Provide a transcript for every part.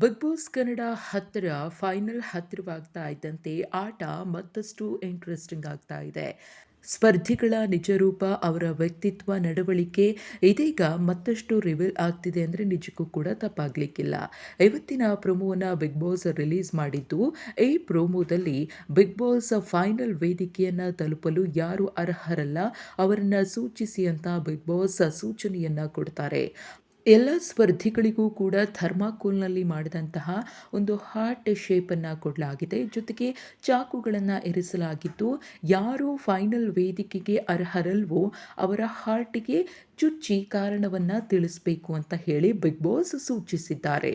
Big boss Kannada ಹತ್ತಿರ final ಹತ್ತಿರವಾಗ್ತಾ ಇದ್ದಂತೆ ಆಟ ಮತ್ತಷ್ಟು ಇಂಟ್ರೆಸ್ಟಿಂಗ್ ಆಗ್ತಾ ಇದೆ. ಸ್ಪರ್ಧಿಗಳ ನಿಜರೂಪ ಅವರ ವ್ಯಕ್ತಿತ್ವ, ನಡವಳಿಕೆ ಇದೀಗ ಮತ್ತಷ್ಟು ರಿವೀಲ್ ಆಗ್ತಿದೆ ಅಂದರೆ ನಿಜಕ್ಕೂ ಕೂಡ ತಪ್ಪಾಗಲಿಕ್ಕಿಲ್ಲ. ಇವತ್ತಿನ ಪ್ರೊಮೋವನ್ನು ಬಿಗ್ ಬಾಸ್ ರಿಲೀಸ್ ಮಾಡಿದ್ದು ಈ ಪ್ರೊಮೋದಲ್ಲಿ ಬಿಗ್ ಬಾಸ್ ಫೈನಲ್ ವೇದಿಕೆಯನ್ನು ತಲುಪಲು ಯಾರು ಅರ್ಹರಲ್ಲ ಅವರನ್ನು ಸೂಚಿಸಿ ಅಂತ ಬಿಗ್ ಬಾಸ್ ಸೂಚನೆಯನ್ನು ಕೊಡ್ತಾರೆ. ಎಲ್ಲ ಸ್ಪರ್ಧಿಗಳಿಗೂ ಕೂಡ ಥರ್ಮಾಕೋಲ್ನಲ್ಲಿ ಮಾಡಿದಂತಹ ಒಂದು ಹಾರ್ಟ್ ಶೇಪನ್ನು ಕೊಡಲಾಗಿದೆ. ಜೊತೆಗೆ ಚಾಕುಗಳನ್ನು ಇರಿಸಲಾಗಿದ್ದು, ಯಾರು ಫೈನಲ್ ವೇದಿಕೆಗೆ ಅರ್ಹರಲ್ವೋ ಅವರ ಹಾರ್ಟಿಗೆ ಚುಚ್ಚಿ ಕಾರಣವನ್ನು ತಿಳಿಸಬೇಕು ಅಂತ ಹೇಳಿ ಬಿಗ್ ಬಾಸ್ ಸೂಚಿಸಿದ್ದಾರೆ.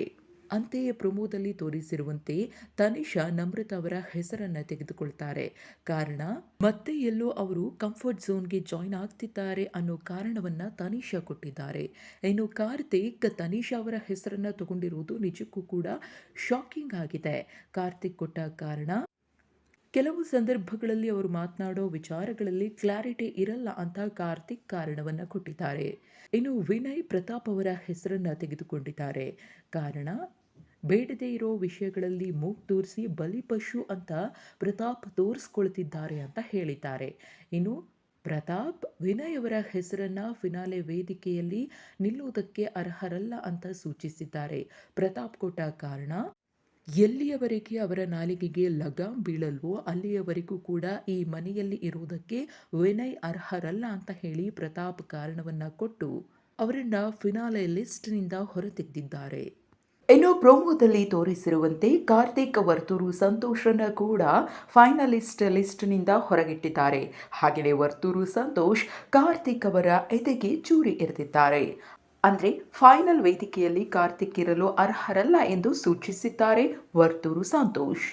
ಅಂತೆಯೇ ಪ್ರೊಮೋದಲ್ಲಿ ತೋರಿಸಿರುವಂತೆ ತನಿಷಾ ನಮ್ರತ ಅವರ ಹೆಸರನ್ನು ತೆಗೆದುಕೊಳ್ತಾರೆ. ಕಾರಣ, ಮತ್ತೆ ಎಲ್ಲೋ ಅವರು ಕಂಫರ್ಟ್ ಝೋನ್ಗೆ ಜಾಯ್ನ್ ಆಗ್ತಿದ್ದಾರೆ ಅನ್ನೋ ಕಾರಣವನ್ನ ತನಿಷಾ ಕೊಟ್ಟಿದ್ದಾರೆ. ಇನ್ನು ಕಾರ್ತಿಕ್, ತನಿಷಾ ಅವರ ಹೆಸರನ್ನು ತಗೊಂಡಿರುವುದು ನಿಜಕ್ಕೂ ಕೂಡ ಶಾಕಿಂಗ್ ಆಗಿದೆ. ಕಾರ್ತಿಕ್ ಕೊಟ್ಟ ಕಾರಣ, ಕೆಲವು ಸಂದರ್ಭಗಳಲ್ಲಿ ಅವರು ಮಾತನಾಡೋ ವಿಚಾರಗಳಲ್ಲಿ ಕ್ಲಾರಿಟಿ ಇರಲ್ಲ ಅಂತ ಕಾರ್ತಿಕ್ ಕಾರಣವನ್ನ ಕೊಟ್ಟಿದ್ದಾರೆ. ಇನ್ನು ವಿನಯ್ ಪ್ರತಾಪ್ ಅವರ ಹೆಸರನ್ನು ತೆಗೆದುಕೊಂಡಿದ್ದಾರೆ. ಕಾರಣ ಬೇಡದೇ ಇರೋ ವಿಷಯಗಳಲ್ಲಿ ಮೂಗ್ ತೋರಿಸಿ ಬಲಿಪಶು ಅಂತ ಪ್ರತಾಪ್ ತೋರಿಸ್ಕೊಳ್ತಿದ್ದಾರೆ ಅಂತ ಹೇಳಿದ್ದಾರೆ. ಇನ್ನು ಪ್ರತಾಪ್ ವಿನಯ್ ಅವರ ಹೆಸರನ್ನ ಫಿನಾಲೆ ವೇದಿಕೆಯಲ್ಲಿ ನಿಲ್ಲುವುದಕ್ಕೆ ಅರ್ಹರಲ್ಲ ಅಂತ ಸೂಚಿಸಿದ್ದಾರೆ. ಪ್ರತಾಪ್ ಕೊಟ್ಟ ಕಾರಣ, ಎಲ್ಲಿಯವರೆಗೆ ಅವರ ನಾಲಿಗೆಗೆ ಲಗಾಮ್ ಬೀಳಲ್ವೋ ಅಲ್ಲಿಯವರೆಗೂ ಕೂಡ ಈ ಮನೆಯಲ್ಲಿ ಇರುವುದಕ್ಕೆ ವಿನಯ್ ಅರ್ಹರಲ್ಲ ಅಂತ ಹೇಳಿ ಪ್ರತಾಪ್ ಕಾರಣವನ್ನ ಕೊಟ್ಟು ಅವರನ್ನು ಫಿನಾಲೆ ಲಿಸ್ಟ್ನಿಂದ ಹೊರತೆಗೆದಿದ್ದಾರೆ. ಇನ್ನು ಪ್ರೋಮೋದಲ್ಲಿ ತೋರಿಸಿರುವಂತೆ ಕಾರ್ತಿಕ್ ವರ್ತೂರು ಸಂತೋಷನ ಕೂಡ ಫೈನಲಿಸ್ಟ್ ಲಿಸ್ಟ್ನಿಂದ ಹೊರಗಿಟ್ಟಿದ್ದಾರೆ. ಹಾಗೆಯೇ ವರ್ತೂರು ಸಂತೋಷ್, ಕಾರ್ತಿಕ್ ಅವರ ಎದೆಗೆ ಚೂರಿ ಎರೆದಿದ್ದಾರೆ. ಅಂದರೆ ಫೈನಲ್ ವೇದಿಕೆಯಲ್ಲಿ ಕಾರ್ತಿಕ್ ಇರಲು ಅರ್ಹರಲ್ಲ ಎಂದು ಸೂಚಿಸಿದ್ದಾರೆ ವರ್ತೂರು ಸಂತೋಷ್.